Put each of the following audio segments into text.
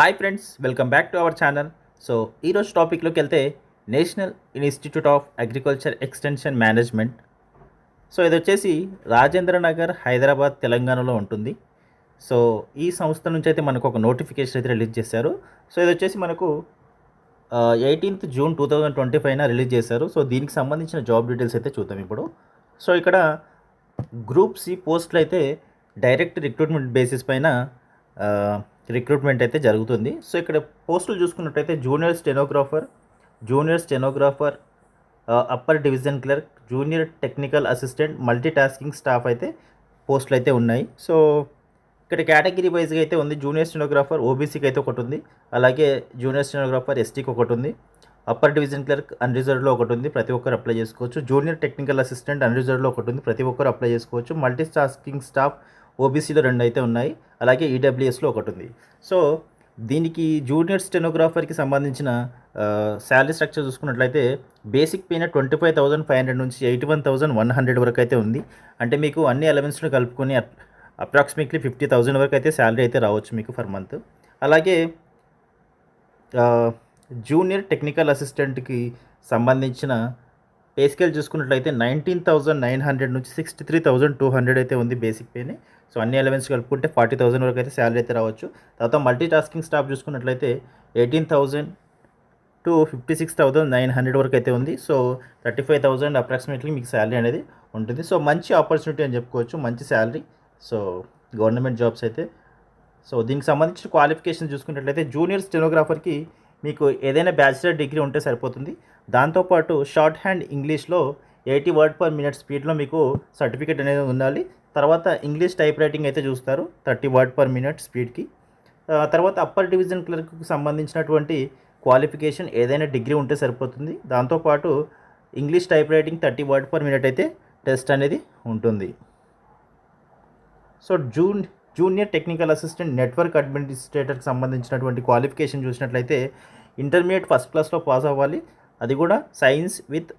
Hi friends welcome back to our channel so ఈరోజు టాపిక్లోకి వెళ్తే national institute of agriculture extension management so ఇది వచ్చేసి రాజేంద్ర నగర్ హైదరాబాద్ తెలంగాణలో ఉంటుంది. సో ఈ సంస్థ నుంచి అయితే మనకు ఒక నోటిఫికేషన్ అయితే రిలీజ్ చేశారు. సో ఇది వచ్చేసి మనకు eighteenth June two thousand twenty ఫైవ్న release చేశారు. సో దీనికి సంబంధించిన జాబ్ డీటెయిల్స్ అయితే చూద్దాం ఇప్పుడు. సో ఇక్కడ గ్రూప్ సి పోస్టులు అయితే డైరెక్ట్ రిక్రూట్మెంట్ బేసిస్ పైన రిక్రూట్మెంట్ అయితే జరుగుతుంది. సో ఇక్కడ పోస్టులు చూసుకున్నట్టయితే junior stenographer junior stenographer upper division clerk junior technical assistant multi tasking staff అయితే పోస్టులు అయితే ఉన్నాయి. సో ఇక్కడ కేటగిరీ వైజ్గా అయితే ఉంది. జూనియర్ స్టెనోగ్రాఫర్ ఓబీసీకి అయితే ఒకటి ఉంది. అలాగే జూనియర్ స్టెనోగ్రాఫర్ ఎస్టీకి ఒకటి ఉంది. అప్పర్ డివిజన్ క్లర్క్ అన్రిజర్వ్లో ఒకటి ఉంది. ప్రతి ఒక్కరు అప్లై చేసుకోవచ్చు. జూనియర్ టెక్నికల్ అసిస్టెంట్ అన్రిజర్వ్లో ఒకటి ఉంది. ప్రతి ఒక్కరు అప్లై చేసుకోవచ్చు. మల్టీ టాస్కింగ్ స్టాఫ్ ఓబీసీలో రెండు అయితే ఉన్నాయి. అలాగే ఈడబ్ల్యూఎస్లో ఒకటి ఉంది సో దీనికి జూనియర్ స్టెనోగ్రాఫర్కి సంబంధించిన శాలరీ స్ట్రక్చర్ చూసుకున్నట్లయితే బేసిక్ పైన twenty five thousand five hundred నుంచి eighty one thousand one hundred వరకు అయితే ఉంది. అంటే మీకు అన్ని ఎలవెన్స్ను కలుపుకొని అప్రాక్సిమేట్లీ ఫిఫ్టీ థౌసండ్ వరకు అయితే శాలరీ అయితే రావచ్చు మీకు ఫర్ మంత్. అలాగే జూనియర్ టెక్నికల్ అసిస్టెంట్కి సంబంధించిన పే స్కేల్ చూసుకున్నట్లయితే నైన్టీన్ థౌసండ్ నైన్ హండ్రెడ్ నుంచి sixty three thousand two hundred అయితే ఉంది బేసిక్ పేని. సో అన్ని ఎలవెన్స్ కలుపుకుంటే ఫార్టీ థౌసండ్ వరకు అయితే శాలరీ అయితే రావచ్చు. తర్వాత మల్టీ టాస్కింగ్ స్టాఫ్ చూసుకున్నట్లయితే eighteen thousand to fifty six thousand nine hundred వరకు అయితే ఉంది. So thirty five thousand approximately మీకు శాలరీ అనేది ఉంటుంది. సో మంచి ఆపర్చునిటీ అని చెప్పుకోవచ్చు. మంచి శాలరీ. సో గవర్నమెంట్ జాబ్స్ అయితే. సో దీనికి సంబంధించిన క్వాలిఫికేషన్ చూసుకున్నట్లయితే జూనియర్ స్టెనోగ్రాఫర్కి మీకు ఏదైనా బ్యాచిలర్ డిగ్రీ ఉంటే సరిపోతుంది. దాంతోపాటు షార్ట్ హ్యాండ్ ఇంగ్లీష్లో ఎయిటీ వర్డ్ పర్ మినిట్ స్పీడ్లో మీకు సర్టిఫికేట్ అనేది ఉండాలి. తర్వాత ఇంగ్లీష్ టైప్ రైటింగ్ అయితే చూస్తారు థర్టీ వర్డ్ పర్ మినిట్ స్పీడ్కి. తర్వాత అప్పర్ డివిజన్ క్లర్క్కి సంబంధించినటువంటి క్వాలిఫికేషన్ ఏదైనా డిగ్రీ ఉంటే సరిపోతుంది. దాంతోపాటు English type writing thirty word per minute అయితే టెస్ట్ అనేది ఉంటుంది. So June junior technical assistant network అడ్మినిస్ట్రేటర్కి సంబంధించినటువంటి క్వాలిఫికేషన్ చూసినట్లయితే ఇంటర్మీడియట్ ఫస్ట్ క్లాస్లో పాస్ అవ్వాలి. అది కూడా science with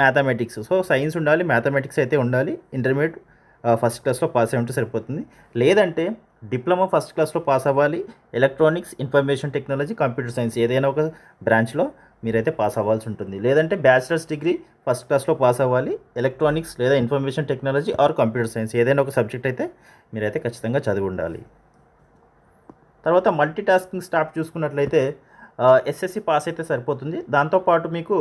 mathematics so science ఉండాలి మ్యాథమెటిక్స్ అయితే ఉండాలి. ఇంటర్మీడియట్ ఫస్ట్ క్లాస్లో పాస్ అయి ఉంటే సరిపోతుంది. లేదంటే డిప్లొమా ఫస్ట్ క్లాస్లో పాస్ అవ్వాలి. Electronics information technology computer science ఏదైనా ఒక బ్రాంచ్లో మీరైతే పాస్ అవ్వాల్సి ఉంటుంది. లేదంటే బ్యాచిలర్స్ డిగ్రీ ఫస్ట్ క్లాస్లో పాస్ అవ్వాలి. ఎలక్ట్రానిక్స్ లేదా information technology or computer science ఏదైనా ఒక సబ్జెక్ట్ అయితే మీరైతే ఖచ్చితంగా చదివి ఉండాలి. తర్వాత మల్టీ టాస్కింగ్ స్టాఫ్ చూసుకున్నట్లయితే ఎస్ఎస్సి పాస్ అయితే సరిపోతుంది. దాంతోపాటు మీకు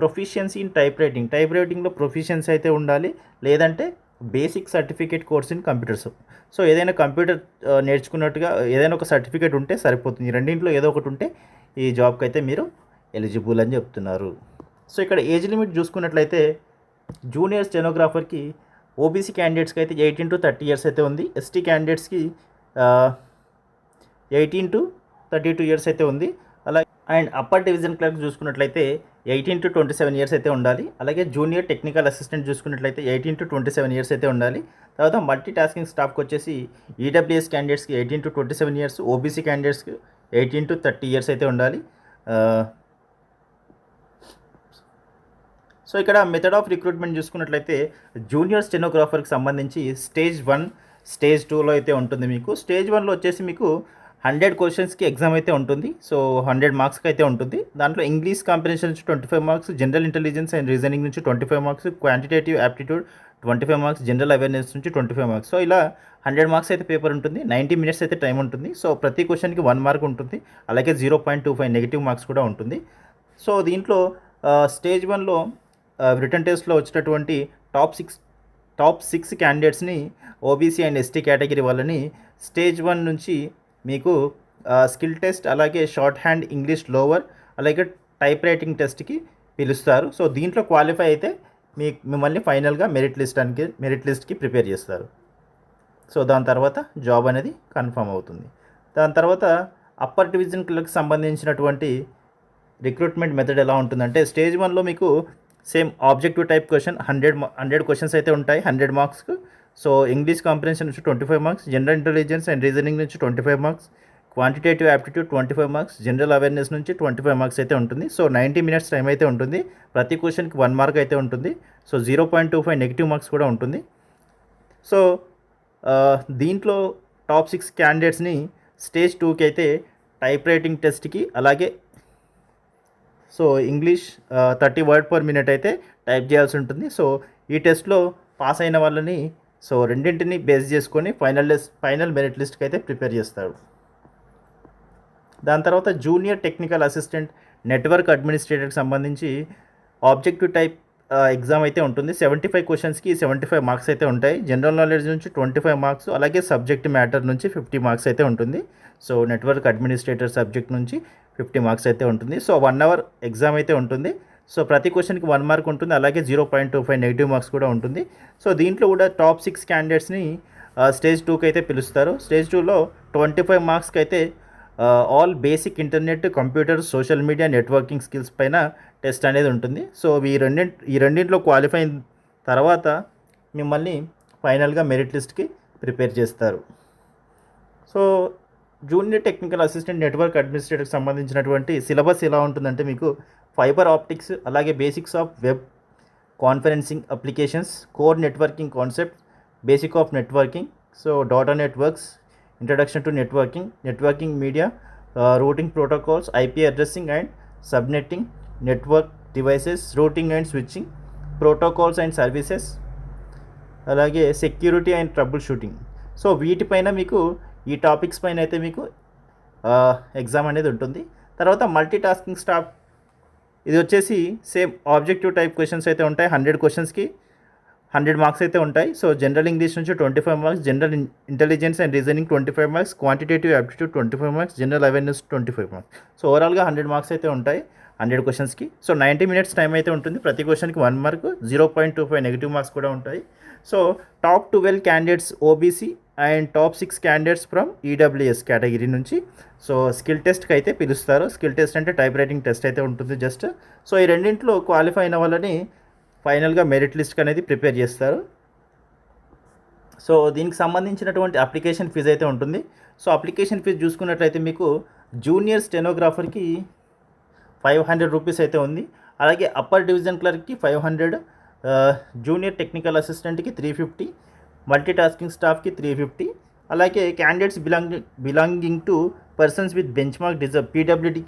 proficiency in type writing type రైటింగ్లో proficiency అయితే ఉండాలి. లేదంటే basic certificate course in computers so ఏదైనా కంప్యూటర్ నేర్చుకున్నట్టుగా ఏదైనా ఒక సర్టిఫికేట్ ఉంటే సరిపోతుంది. రెండింటిలో ఏదో ఒకటి ఉంటే ఈ జాబ్కి అయితే మీరు ఎలిజిబుల్ అని చెప్తున్నారు. సో ఇక్కడ ఏజ్ లిమిట్ చూసుకున్నట్లయితే జూనియర్ స్టెనోగ్రాఫర్కి ఓబీసీ క్యాండిడేట్స్కి అయితే ఎయిటీన్ టు థర్టీ ఇయర్స్ అయితే ఉంది. ఎస్టీ క్యాండిడేట్స్కి eighteen to thirty two years అయితే ఉంది. అలాగే అండ్ అప్పర్ డివిజన్ క్లర్క్ చూసుకున్నట్లయితే eighteen to twenty seven years అయితే ఉండాలి. అలాగే జూనియర్ టెక్నికల్ అసిస్టెంట్ చూసుకున్నట్లయితే eighteen to twenty seven years అయితే ఉండాలి. తర్వాత మల్టీ టాస్కింగ్ స్టాఫ్కి వచ్చేసి ఈడబ్ల్యూఎస్ క్యాండిడేట్స్కి eighteen to twenty seven years OBC క్యాండిడేట్స్కి ఎయిటీన్ టు థర్టీ ఇయర్స్ అయితే ఉండాలి. సో ఇక్కడ మెథడ్ ఆఫ్ రిక్రూట్మెంట్ చూసుకున్నట్లయితే జూనియర్ స్టెనోగ్రాఫర్కి సంబంధించి స్టేజ్ వన్ స్టేజ్ టూలో అయితే ఉంటుంది మీకు. స్టేజ్ వన్లో వచ్చేసి మీకు హండ్రెడ్ క్వశ్చన్స్కి ఎగ్జామ్ అయితే ఉంటుంది. సో హండ్రెడ్ మార్క్స్కి అయితే ఉంటుంది. దాంట్లో ఇంగ్లీష్ కాంపిటీషన్ నుంచి twenty five marks general intelligence and reasoning నుంచి twenty five marks quantitative aptitude twenty five marks general awareness నుంచి ట్వంటీ ఫైవ్ మార్క్స్. సో ఇలా హండ్రెడ్ మార్క్స్ అయితే పేపర్ ఉంటుంది. నైంటీ మినిట్స్ అయితే టైం ఉంటుంది. సో ప్రతి క్వశ్చన్కి వన్ మార్క్ ఉంటుంది. అలాగే zero point two five negative marks కూడా ఉంటుంది. సో దీంట్లో స్టేజ్ వన్లో రిటర్న్ టెస్ట్లో వచ్చినటువంటి టాప్ సిక్స్ టాప్ సిక్స్ క్యాండిడేట్స్ని ఓబీసీ అండ్ ఎస్టీ కేటగిరీ వాళ్ళని స్టేజ్ వన్ నుంచి మీకు స్కిల్ టెస్ట్ అలాగే షార్ట్ హ్యాండ్ ఇంగ్లీష్ లోవర్ అలాగే టైప్ రైటింగ్ టెస్ట్కి పిలుస్తారు. సో దీంట్లో క్వాలిఫై అయితే మీ మిమ్మల్ని ఫైనల్గా మెరిట్ లిస్ట్ అనికి మెరిట్ లిస్ట్కి ప్రిపేర్ చేస్తారు. సో దాని తర్వాత జాబ్ అనేది కన్ఫర్మ్ అవుతుంది. దాని తర్వాత అప్పర్ డివిజన్ క్లర్క్ సంబంధించినటువంటి రిక్రూట్మెంట్ మెథడ్ ఎలా ఉంటుందంటే స్టేజ్ వన్లో మీకు same objective type question hundred hundred questions అయితే ఉంటాయి. హండ్రెడ్ మార్క్స్కి సో ఇంగ్లీష్ కాంప్రిహెన్షన్ నుంచి twenty five marks general intelligence and reasoning నుంచి twenty five marks quantitative aptitude twenty five marks general awareness నుంచి ట్వంటీ ఫైవ్ మార్క్స్ అయితే ఉంటుంది. So ninety minutes time అయితే ఉంటుంది. ప్రతి క్వశ్చన్కి వన్ మార్క్ అయితే ఉంటుంది. So zero point two five negative marks కూడా ఉంటుంది. సో దీంట్లో టాప్ సిక్స్ క్యాండిడేట్స్ని స్టేజ్ టూకి అయితే టైప్ రైటింగ్ టెస్ట్కి అలాగే so English thirty word per minute అయితే టైప్ చేయాల్సి ఉంటుంది. సో ఈ టెస్ట్లో పాస్ అయిన వాళ్ళని సో రెండింటిని బేస్ చేసుకొని ఫైనల్ లిస్ట్ ఫైనల్ మెరిట్ లిస్ట్కి అయితే ప్రిపేర్ చేస్తారు దాని తర్వాత జూనియర్ టెక్నికల్ అసిస్టెంట్ నెట్వర్క్ అడ్మినిస్ట్రేటర్కి సంబంధించి ఆబ్జెక్టివ్ టైప్ ఎగ్జామ్ అయితే ఉంటుంది. సెవెంటీ ఫైవ్ క్వశ్చన్స్కి సెవెంటీ ఫైవ్ మార్క్స్ అయితే ఉంటాయి. జనరల్ నాలెడ్జ్ నుంచి ట్వంటీ ఫైవ్ మార్క్స్ అలాగే సబ్జెక్ట్ మ్యాటర్ నుంచి ఫిఫ్టీ మార్క్స్ అయితే ఉంటుంది. సో నెట్వర్క్ అడ్మినిస్ట్రేటర్ సబ్జెక్ట్ నుంచి ఫిఫ్టీ మార్క్స్ అయితే ఉంటుంది. సో వన్ అవర్ ఎగ్జామ్ అయితే ఉంటుంది. సో ప్రతి క్వశ్చన్కి వన్ మార్క్ ఉంటుంది. అలాగే zero point two five negative marks కూడా ఉంటుంది. సో దీంట్లో కూడా టాప్ సిక్స్ క్యాండిడేట్స్ని స్టేజ్ టూకి అయితే పిలుస్తారు. స్టేజ్ టూలో ట్వంటీ ఫైవ్ మార్క్స్కి అయితే all basic internet computer social media networking skills పైన టెస్ట్ అనేది ఉంటుంది. సో ఈ రెండింటి ఈ రెండింటిలో క్వాలిఫై అయిన తర్వాత మిమ్మల్ని ఫైనల్గా మెరిట్ లిస్ట్కి ప్రిపేర్ చేస్తారు. So junior technical assistant network అడ్మినిస్ట్రేటర్కి సంబంధించినటువంటి సిలబస్ ఎలా ఉంటుందంటే మీకు ఫైబర్ ఆప్టిక్స్ అలాగే basics of web conferencing applications core networking concept basic of networking so data networks introduction to networking networking media routing protocols IP addressing and subnetting network devices routing and switching protocols and services అలాగే security and trouble shooting. So వీటిపైన మీకు ఈ topics పైన అయితే మీకు exam అనేది ఉంటుంది. తర్వాత మల్టీ టాస్కింగ్ స్టాఫ్ ఇది వచ్చేసి సేమ్ ఆబ్జెక్టివ్ టైప్ క్వశ్చన్స్ అయితే ఉంటాయి హండ్రెడ్ క్వశ్చన్స్కి హండ్రెడ్ మార్క్స్ అయితే ఉంటాయి. సో జనరల్ ఇంగ్లీష్ నుంచి twenty five marks general intelligence and reasoning twenty five marks quantitative aptitude twenty five marks general awareness twenty five marks. So ఓవరాల్గా hundred marks అయితే ఉంటాయి hundred క్వశ్చన్స్కి. సో నైంటీ మినిట్స్ టైం అయితే ఉంటుంది ప్రతి క్వశ్చన్కి one mark zero point two five negative marks కూడా ఉంటాయి. So top twelve candidates OBC and top six candidates from EWS category నుంచి. సో స్కిల్ టెస్ట్కి అయితే పిలుస్తారు. స్కిల్ టెస్ట్ అంటే టైప్ రైటింగ్ టెస్ట్ అయితే ఉంటుంది జస్ట్. సో ఈ రెండింటిలో క్వాలిఫై అయిన వాళ్ళని ఫైనల్గా మెరిట్ లిస్ట్ అనేది ప్రిపేర్ చేస్తారు. సో దీనికి సంబంధించినటువంటి అప్లికేషన్ ఫీజు అయితే ఉంటుంది. సో అప్లికేషన్ ఫీజు చూసుకున్నట్లయితే మీకు జూనియర్ స్టెనోగ్రాఫర్కి ఫైవ్ హండ్రెడ్ రూపీస్ అయితే ఉంది. అలాగే అప్పర్ డివిజన్ క్లర్క్కి ఫైవ్ హండ్రెడ్ జూనియర్ టెక్నికల్ అసిస్టెంట్కి త్రీ ఫిఫ్టీ మల్టీటాస్కింగ్ స్టాఫ్కి త్రీ ఫిఫ్టీ అలాగే candidates belong belonging to persons with bench mark deserve PWD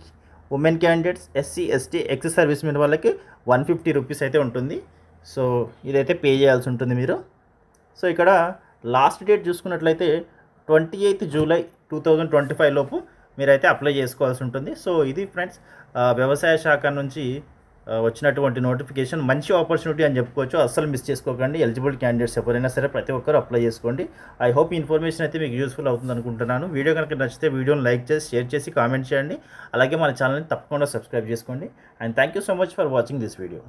women candidates SC ST ex service men వాళ్ళకి one fifty rupees అయితే ఉంటుంది. So ఇదైతే pay చేయాల్సి ఉంటుంది మీరు. సో ఇక్కడ లాస్ట్ డేట్ చూసుకున్నట్లయితే twenty eighth July two thousand twenty five లోపు మీరైతే అప్లై చేసుకోవాల్సి ఉంటుంది. సో ఇది ఫ్రెండ్స్ వ్యవసాయ శాఖ నుంచి వచ్చినటువంటి నోటిఫికేషన్ మంచి ఆపర్చునిటీ అని చెప్పుకోవచ్చు. అస్సలు మిస్ చేసుకోకండి. ఎలిజిబుల్ క్యాండిడేట్స్ ఎవరైనా సరే ప్రతి ఒక్కరు అప్లై చేసుకోండి. ఐ హోప్ ఇన్ఫర్మేషన్ అయితే మీకు యూస్ఫుల్ అవుతుంది అనుకుంటున్నాను. వీడియో కనుక నచ్చితే వీడియోని లైక్ చేసి షేర్ చేసి కామెంట్ చేయండి. అలాగే మన ఛానల్ని తప్పకుండా సబ్స్క్రైబ్ చేసుకోండి. And thank you so much for watching this video